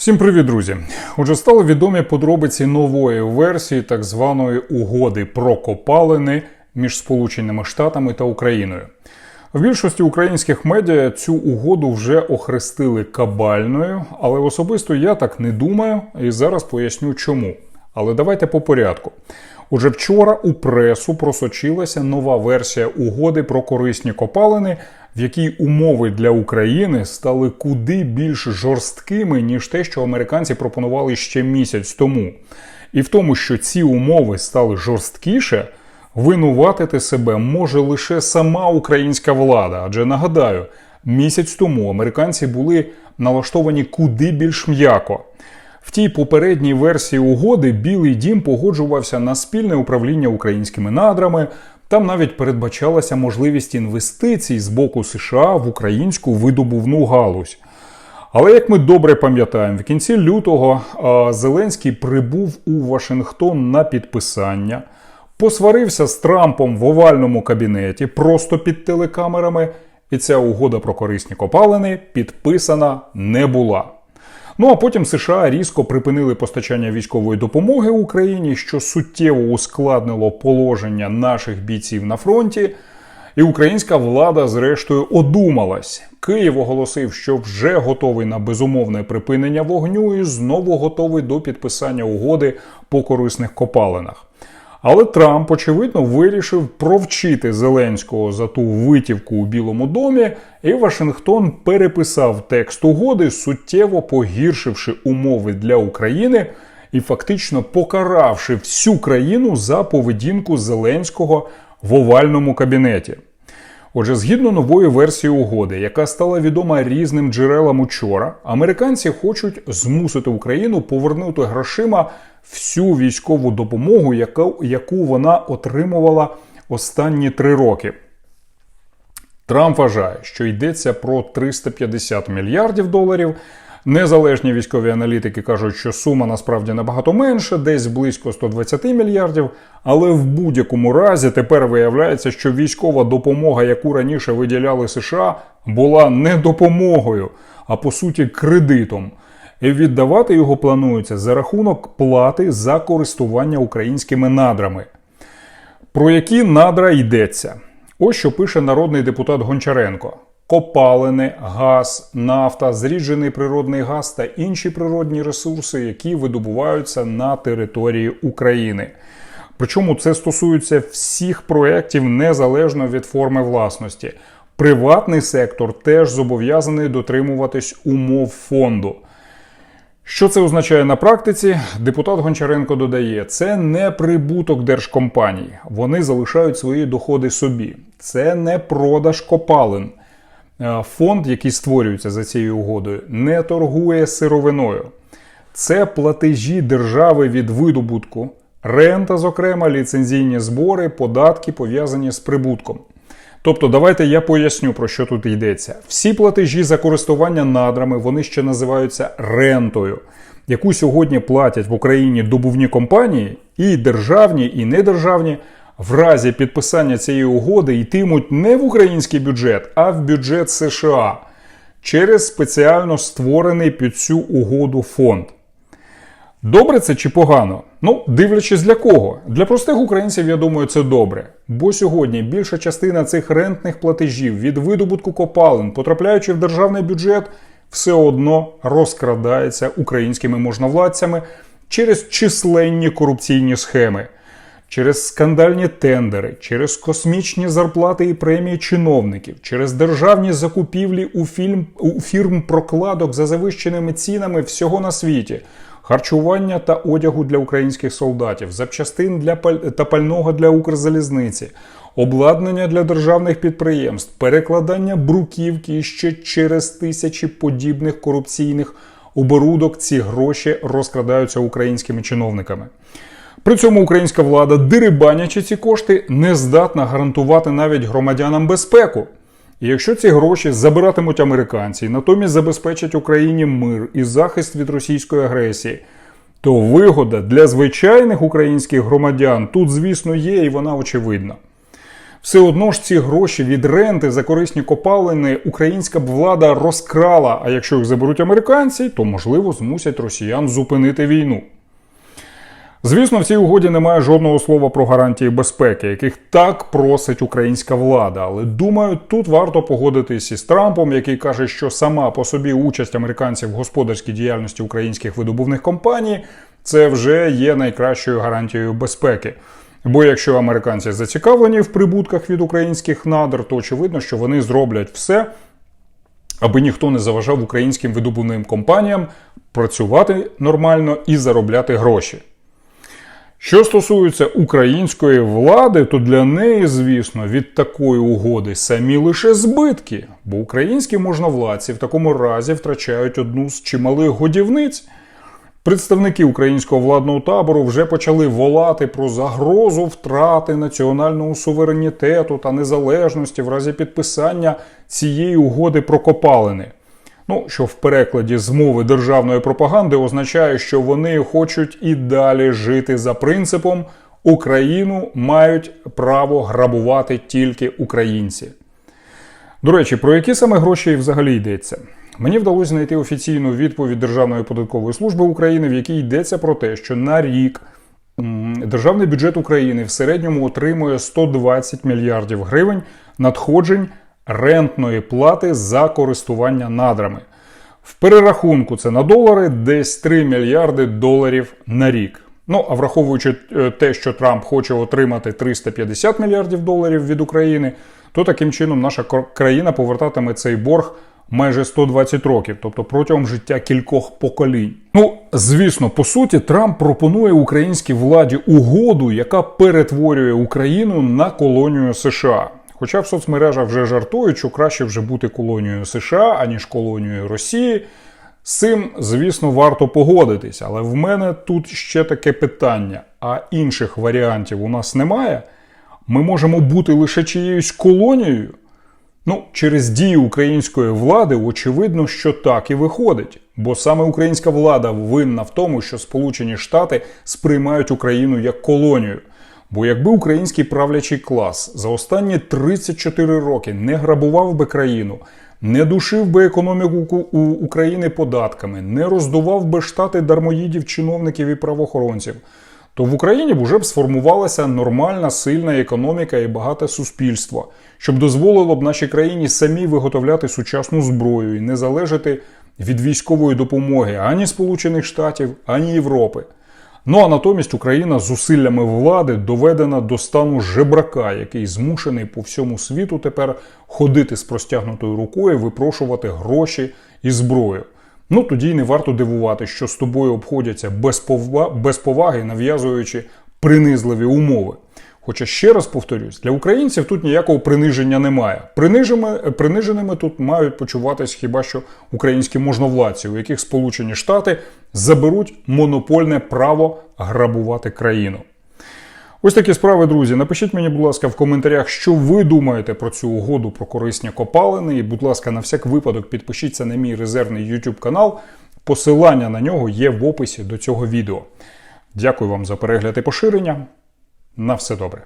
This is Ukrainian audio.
Всім привіт, друзі! Отже, стали відомі подробиці нової версії так званої угоди про копалини між Сполученими Штатами та Україною. В більшості українських медіа цю угоду вже охрестили кабальною, але особисто я так не думаю і зараз поясню чому. Але давайте по порядку. Отже, вчора у пресу просочилася нова версія угоди про корисні копалини, в якій умови для України стали куди більш жорсткими, ніж те, що американці пропонували ще місяць тому. І в тому, що ці умови стали жорсткіше, винуватити себе може лише сама українська влада. Адже нагадаю, місяць тому американці були налаштовані куди більш м'яко. В тій попередній версії угоди Білий Дім погоджувався на спільне управління українськими надрами. Там навіть передбачалася можливість інвестицій з боку США в українську видобувну галузь. Але як ми добре пам'ятаємо, в кінці лютого Зеленський прибув у Вашингтон на підписання, посварився з Трампом в овальному кабінеті просто під телекамерами, і ця угода про корисні копалини підписана не була. Ну а потім США різко припинили постачання військової допомоги Україні, що суттєво ускладнило положення наших бійців на фронті. І українська влада, зрештою, одумалась. Київ оголосив, що вже готовий на безумовне припинення вогню і знову готовий до підписання угоди по корисних копалинах. Але Трамп, очевидно, вирішив провчити Зеленського за ту витівку у Білому домі, і Вашингтон переписав текст угоди, суттєво погіршивши умови для України і фактично покаравши всю країну за поведінку Зеленського в овальному кабінеті. Отже, згідно нової версії угоди, яка стала відома різним джерелам учора, американці хочуть змусити Україну повернути грошима всю військову допомогу, яку, яку вона отримувала останні три роки. Трамп вважає, що йдеться про 350 мільярдів доларів. Незалежні військові аналітики кажуть, що сума насправді набагато менша, десь близько 120 мільярдів. Але в будь-якому разі тепер виявляється, що військова допомога, яку раніше виділяли США, була не допомогою, а по суті кредитом. І віддавати його планується за рахунок плати за користування українськими надрами. Про які надра йдеться? Ось що пише народний депутат Гончаренко: копалини, газ, нафта, зріджений природний газ та інші природні ресурси, які видобуваються на території України. Причому це стосується всіх проєктів незалежно від форми власності. Приватний сектор теж зобов'язаний дотримуватись умов фонду. Що це означає на практиці? Депутат Гончаренко додає, це не прибуток держкомпаній. Вони залишають свої доходи собі. Це не продаж копалин. Е, Фонд, який створюється за цією угодою, не торгує сировиною. Це платежі держави від видобутку, рента, зокрема, ліцензійні збори, податки пов'язані з прибутком. Тобто, давайте я поясню, про що тут йдеться. Всі платежі за користування надрами вони ще називаються рентою, яку сьогодні платять в Україні добувні компанії, і державні, і недержавні. В разі підписання цієї угоди йтимуть не в український бюджет, а в бюджет США через спеціально створений під цю угоду фонд. Добре це чи погано? Ну, дивлячись для кого. Для простих українців, я думаю, це добре. Бо сьогодні більша частина цих рентних платежів від видобутку копалин, потрапляючи в державний бюджет, все одно розкрадається українськими можновладцями через численні корупційні схеми. Через скандальні тендери, через космічні зарплати і премії чиновників, через державні закупівлі у, фільм, у фірм прокладок за завищеними цінами всього на світі, харчування та одягу для українських солдатів, запчастин для паль... та пального для Укрзалізниці, обладнання для державних підприємств, перекладання бруківки і ще через тисячі подібних корупційних оборудок ці гроші розкрадаються українськими чиновниками. При цьому українська влада, дерибанячи ці кошти, не здатна гарантувати навіть громадянам безпеку. І якщо ці гроші забиратимуть американці, натомість забезпечать Україні мир і захист від російської агресії, то вигода для звичайних українських громадян тут, звісно, є, і вона очевидна. Все одно ж ці гроші від ренти за корисні копалини українська б влада розкрала. А якщо їх заберуть американці, то можливо змусять росіян зупинити війну. Звісно, в цій угоді немає жодного слова про гарантії безпеки, яких так просить українська влада. Але думаю, тут варто погодитись із Трампом, який каже, що сама по собі участь американців в господарській діяльності українських видобувних компаній це вже є найкращою гарантією безпеки. Бо якщо американці зацікавлені в прибутках від українських надр, то очевидно, що вони зроблять все, аби ніхто не заважав українським видобувним компаніям працювати нормально і заробляти гроші. Що стосується української влади, то для неї, звісно, від такої угоди самі лише збитки, бо українські можновладці в такому разі втрачають одну з чималих годівниць. Представники українського владного табору вже почали волати про загрозу втрати національного суверенітету та незалежності в разі підписання цієї угоди про копалини. Ну, що в перекладі з мови державної пропаганди означає, що вони хочуть і далі жити за принципом Україну мають право грабувати тільки українці. До речі, про які саме гроші взагалі йдеться? Мені вдалося знайти офіційну відповідь Державної податкової служби України, в якій йдеться про те, що на рік державний бюджет України в середньому отримує 120 мільярдів гривень надходжень рентної плати за користування надрами. В перерахунку це на долари десь 3 мільярди доларів на рік. Ну а враховуючи е, те, що Трамп хоче отримати 350 мільярдів доларів від України, то таким чином наша країна повертатиме цей борг майже 120 років, тобто протягом життя кількох поколінь. Ну, звісно, по суті, Трамп пропонує українській владі угоду, яка перетворює Україну на колонію США. Хоча в соцмережах вже жартують, що краще вже бути колонією США, аніж колонією Росії. З цим, звісно, варто погодитись, але в мене тут ще таке питання: а інших варіантів у нас немає? Ми можемо бути лише чиєюсь колонією? Ну, через дії української влади очевидно, що так і виходить. Бо саме українська влада винна в тому, що Сполучені Штати сприймають Україну як колонію. Бо якби український правлячий клас за останні 34 роки не грабував би країну, не душив би економіку України податками, не роздував би штати дармоїдів, чиновників і правоохоронців, то в Україні б уже б сформувалася нормальна, сильна економіка і багате суспільство, щоб дозволило б нашій країні самі виготовляти сучасну зброю і не залежати від військової допомоги ані Сполучених Штатів, ані Європи. Ну а натомість Україна зусиллями влади доведена до стану жебрака, який змушений по всьому світу тепер ходити з простягнутою рукою, випрошувати гроші і зброю. Ну тоді й не варто дивувати, що з тобою обходяться без поваги, нав'язуючи принизливі умови. Хоча ще раз повторюсь, для українців тут ніякого приниження немає. Принижими, приниженими тут мають почуватись хіба що українські можновладці, у яких Сполучені Штати заберуть монопольне право грабувати країну. Ось такі справи, друзі. Напишіть мені, будь ласка, в коментарях, що ви думаєте про цю угоду про корисні копалини. І, будь ласка, на всяк випадок підпишіться на мій резервний YouTube канал. Посилання на нього є в описі до цього відео. Дякую вам за перегляд і поширення. На все добре.